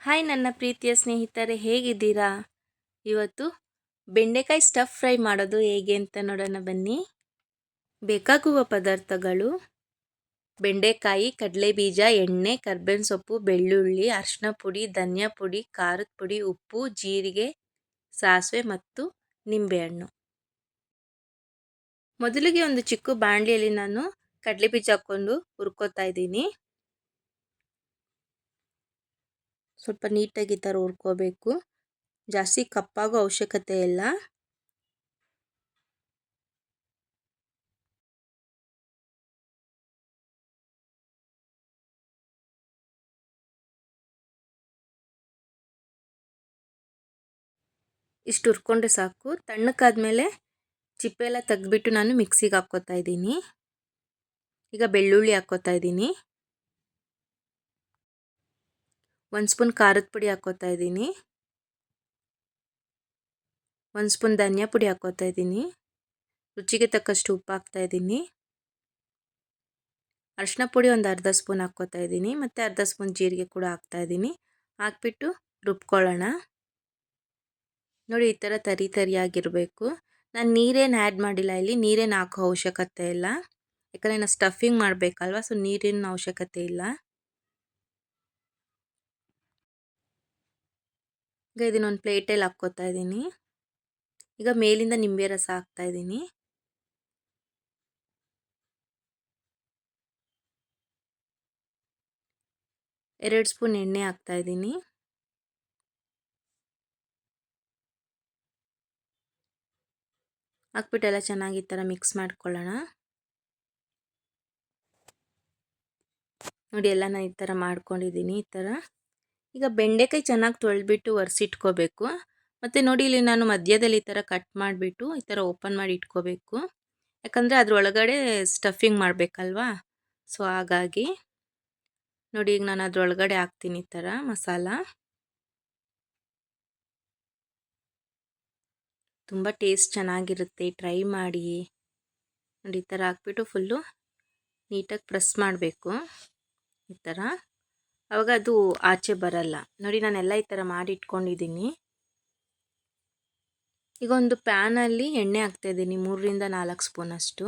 Hi ನನ್ನ ಪ್ರೀತಿಯ ಸ್ನೇಹಿತರೆ, ಹೇಗಿದ್ದೀರಾ? ಇವತ್ತು ಬೆಂಡೆಕಾಯಿ ಸ್ಟಫ್ ಫ್ರೈ ಮಾಡೋದು ಹೇಗೆ ಅಂತ ನೋಡೋಣ ಬನ್ನಿ. ಬೇಕಾಗುವ ಪದಾರ್ಥಗಳು ಬೆಂಡೆಕಾಯಿ ಕಡಲೆ ಬೀಜ ಎಣ್ಣೆ, ಕರ್ಬೇವಿನ ಸೊಪ್ಪು, ಬೆಳ್ಳುಳ್ಳಿ ಅರಿಶಿನ ಪುಡಿ, ಧನಿಯಾ ಪುಡಿ, ಖಾರದ ಪುಡಿ, ಉಪ್ಪು, ಜೀರಿಗೆ, ಸಾಸಿವೆ ಮತ್ತು ನಿಂಬೆಹಣ್ಣು. ಮೊದಲಿಗೆ ಒಂದು ಚಿಕ್ಕ ಬಾಣಲಿಯಲ್ಲಿ ನಾನು ಕಡಲೆ ಬೀಜ ಹಾಕ್ಕೊಂಡು ಹುರ್ಕೋತಾ ಇದ್ದೀನಿ. ಸ್ವಲ್ಪ ನೀಟಾಗಿ ಈ ಥರ ಹುರ್ಕೋಬೇಕು. ಜಾಸ್ತಿ ಕಪ್ಪಾಗೋ ಅವಶ್ಯಕತೆ ಇಲ್ಲ. ಇಷ್ಟು ಹುರ್ಕೊಂಡ್ರೆ ಸಾಕು. ತಣ್ಣಕ್ಕಾದ್ಮೇಲೆ ಚಿಪ್ಪೆ ಎಲ್ಲ ತೆಗ್ದುಬಿಟ್ಟು ನಾನು ಮಿಕ್ಸಿಗೆ ಹಾಕ್ಕೋತಾ ಇದ್ದೀನಿ. ಈಗ ಬೆಳ್ಳುಳ್ಳಿ ಹಾಕ್ಕೋತಾ ಇದ್ದೀನಿ. ಒಂದು ಸ್ಪೂನ್ ಖಾರದ ಪುಡಿ ಹಾಕೋತಾ ಇದ್ದೀನಿ. ಒಂದು ಸ್ಪೂನ್ ಧನಿಯಾ ಪುಡಿ ಹಾಕೋತಾ ಇದ್ದೀನಿ. ರುಚಿಗೆ ತಕ್ಕಷ್ಟು ಉಪ್ಪು ಹಾಕ್ತಾ ಇದ್ದೀನಿ. ಅರಿಶಿನ ಪುಡಿ ಒಂದು ಅರ್ಧ ಸ್ಪೂನ್ ಹಾಕ್ಕೋತಾ ಇದ್ದೀನಿ. ಮತ್ತು ಅರ್ಧ ಸ್ಪೂನ್ ಜೀರಿಗೆ ಕೂಡ ಹಾಕ್ತಾ ಇದ್ದೀನಿ. ಹಾಕ್ಬಿಟ್ಟು ರುಬ್ಕೊಳ್ಳೋಣ. ನೋಡಿ, ಈ ಥರ ತರಿ ತರಿಯಾಗಿರಬೇಕು. ನಾನು ನೀರೇನು ಆ್ಯಡ್ ಮಾಡಿಲ್ಲ. ಇಲ್ಲಿ ನೀರೇನು ಹಾಕೋ ಅವಶ್ಯಕತೆ ಇಲ್ಲ. ಯಾಕಂದರೆ ನಾನು ಸ್ಟಫಿಂಗ್ ಮಾಡಬೇಕಲ್ವ ಸೊ ನೀರಿನ ಅವಶ್ಯಕತೆ ಇಲ್ಲ. ಈಗ ಇದನ್ನೊಂದು ಪ್ಲೇಟಲ್ಲಿ ಹಾಕ್ಕೋತಾ ಇದ್ದೀನಿ. ಈಗ ಮೇಲಿಂದ ನಿಂಬೆ ರಸ ಹಾಕ್ತಾ ಇದ್ದೀನಿ. ಎರಡು ಸ್ಪೂನ್ ಎಣ್ಣೆ ಹಾಕ್ತಾ ಇದ್ದೀನಿ. ಹಾಕ್ಬಿಟ್ಟು ಎಲ್ಲ ಚೆನ್ನಾಗಿ ಈ ಥರ ಮಿಕ್ಸ್ ಮಾಡ್ಕೊಳ್ಳೋಣ. ನೋಡಿ ಎಲ್ಲ ನಾನು ಈ ಥರ ಮಾಡ್ಕೊಂಡಿದ್ದೀನಿ ಈ ಥರ ಈಗ ಬೆಂಡೆಕಾಯಿ ಚೆನ್ನಾಗಿ ತೊಳೆದ್ಬಿಟ್ಟು ಒರೆಸಿಟ್ಕೋಬೇಕು. ಮತ್ತು ನೋಡಿ ಇಲ್ಲಿ ನಾನು ಮಧ್ಯದಲ್ಲಿ ಈ ಥರ ಕಟ್ ಮಾಡಿಬಿಟ್ಟು ಈ ಥರ ಓಪನ್ ಮಾಡಿ ಇಟ್ಕೋಬೇಕು. ಯಾಕಂದರೆ ಅದರೊಳಗಡೆ ಸ್ಟಫಿಂಗ್ ಮಾಡಬೇಕಲ್ವಾ? ಸೊ ಹಾಗಾಗಿ ನೋಡಿ ಈಗ ನಾನು ಅದರೊಳಗಡೆ ಹಾಕ್ತೀನಿ ಈ ಥರ ಮಸಾಲ. ತುಂಬ ಟೇಸ್ಟ್ ಚೆನ್ನಾಗಿರುತ್ತೆ. ಟ್ರೈ ಮಾಡಿ. ನೋಡಿ ಈ ಥರ ಹಾಕ್ಬಿಟ್ಟು ಫುಲ್ಲು ನೀಟಾಗಿ ಪ್ರೆಸ್ ಮಾಡಬೇಕು. ಈ ಥರ. ಆವಾಗ ಅದು ಆಚೆ ಬರಲ್ಲ. ನೋಡಿ ನಾನೆಲ್ಲ ಈ ಥರ ಮಾಡಿ ಇಟ್ಕೊಂಡಿದ್ದೀನಿ. ಈಗ ಒಂದು ಪ್ಯಾನಲ್ಲಿ ಎಣ್ಣೆ ಹಾಕ್ತಾಯಿದ್ದೀನಿ ಮೂರರಿಂದ ನಾಲ್ಕು ಸ್ಪೂನಷ್ಟು.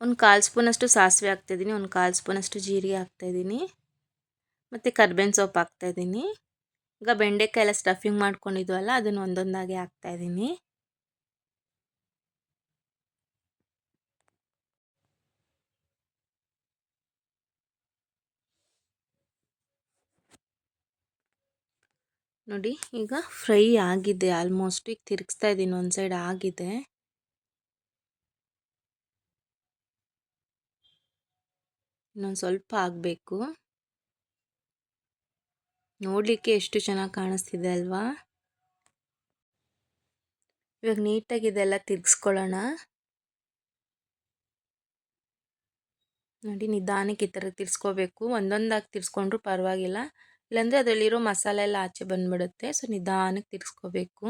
ಒಂದು ಕಾಲು ಸ್ಪೂನಷ್ಟು ಸಾಸಿವೆ ಹಾಕ್ತಾಯಿದ್ದೀನಿ ಒಂದು ಕಾಲು ಸ್ಪೂನಷ್ಟು ಜೀರಿಗೆ ಹಾಕ್ತಾಯಿದ್ದೀನಿ ಮತ್ತು ಕರ್ಬೇವಿನ ಸೊಪ್ಪು ಹಾಕ್ತಾಯಿದ್ದೀನಿ ಈಗ ಬೆಂಡೆಕಾಯಿ ಎಲ್ಲ ಸ್ಟಫಿಂಗ್ ಮಾಡ್ಕೊಂಡಿದ್ವಲ್ಲ, ಅದನ್ನು ಒಂದೊಂದಾಗಿ ಹಾಕ್ತಾಯಿದ್ದೀನಿ ನೋಡಿ, ಈಗ ಫ್ರೈ ಆಗಿದೆ. ಆಲ್ಮೋಸ್ಟ್ ಈಗ ತಿರುಗಿಸ್ತಾ ಇದ್ದೀನಿ. ಒಂದು ಸೈಡ್ ಆಗಿದೆ. ಇನ್ನೊಂದು ಸ್ವಲ್ಪ ಆಗಬೇಕು. ನೋಡಲಿಕ್ಕೆ ಎಷ್ಟು ಚೆನ್ನಾಗಿ ಕಾಣಿಸ್ತಿದೆ ಅಲ್ವಾ? ಇವಾಗ ನೀಟಾಗಿ ಇದೆಲ್ಲ ತಿರ್ಗಿಸ್ಕೊಳ್ಳೋಣ. ನೋಡಿ, ನಿಧಾನಕ್ಕೆ ಈ ಥರ ತಿರ್ಸ್ಕೋಬೇಕು ಒಂದೊಂದಾಗಿ ತಿರ್ಸ್ಕೊಂಡ್ರೂ ಪರವಾಗಿಲ್ಲ. ಇಲ್ಲಾಂದರೆ ಅದರಲ್ಲಿರೋ ಮಸಾಲೆ ಎಲ್ಲ ಆಚೆ ಬಂದ್ಬಿಡುತ್ತೆ. ಸೊ, ನಿಧಾನಕ್ಕೆ ತಿರ್ಸ್ಕೋಬೇಕು.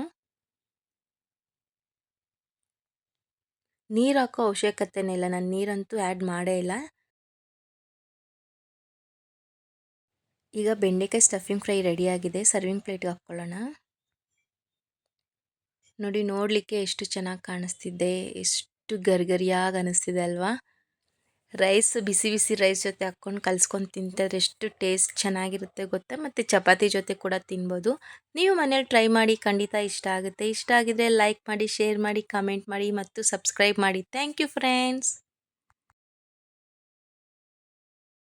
ನೀರು ಹಾಕೋ ಅವಶ್ಯಕತೆನೇ ಇಲ್ಲ. ನಾನು ನೀರಂತೂ ಆ್ಯಡ್ ಮಾಡೇ ಇಲ್ಲ. ಈಗ ಬೆಂಡೆಕಾಯಿ ಸ್ಟಫಿಂಗ್ ಫ್ರೈ ರೆಡಿಯಾಗಿದೆ. ಸರ್ವಿಂಗ್ ಪ್ಲೇಟ್ಗೆ ಹಾಕ್ಕೊಳ್ಳೋಣ ನೋಡಿ, ನೋಡಲಿಕ್ಕೆ ಎಷ್ಟು ಚೆನ್ನಾಗಿ ಕಾಣಿಸ್ತಿದೆ. ಎಷ್ಟು ಗರಿಗರಿಯಾಗಿ ಅನ್ನಿಸ್ತಿದೆ ಅಲ್ವಾ? ರೈಸ್ ಬಿಸಿ ಬಿಸಿ ರೈಸ್ ಜೊತೆ ಹಾಕ್ಕೊಂಡು ಕಲ್ಸ್ಕೊಂಡು ತಿಂತಾರೆ ಎಷ್ಟು ಟೇಸ್ಟ್ ಚೆನ್ನಾಗಿರುತ್ತೆ ಗೊತ್ತಾ? ಮತ್ತು ಚಪಾತಿ ಜೊತೆ ಕೂಡ ತಿನ್ಬೋದು. ನೀವು ಮನೇಲಿ ಟ್ರೈ ಮಾಡಿ ಖಂಡಿತ ಇಷ್ಟ ಆಗುತ್ತೆ. ಇಷ್ಟ ಆಗಿದ್ರೆ ಲೈಕ್ ಮಾಡಿ ಶೇರ್ ಮಾಡಿ ಕಮೆಂಟ್ ಮಾಡಿ ಮತ್ತು ಸಬ್ಸ್ಕ್ರೈಬ್ ಮಾಡಿ. Thank you friends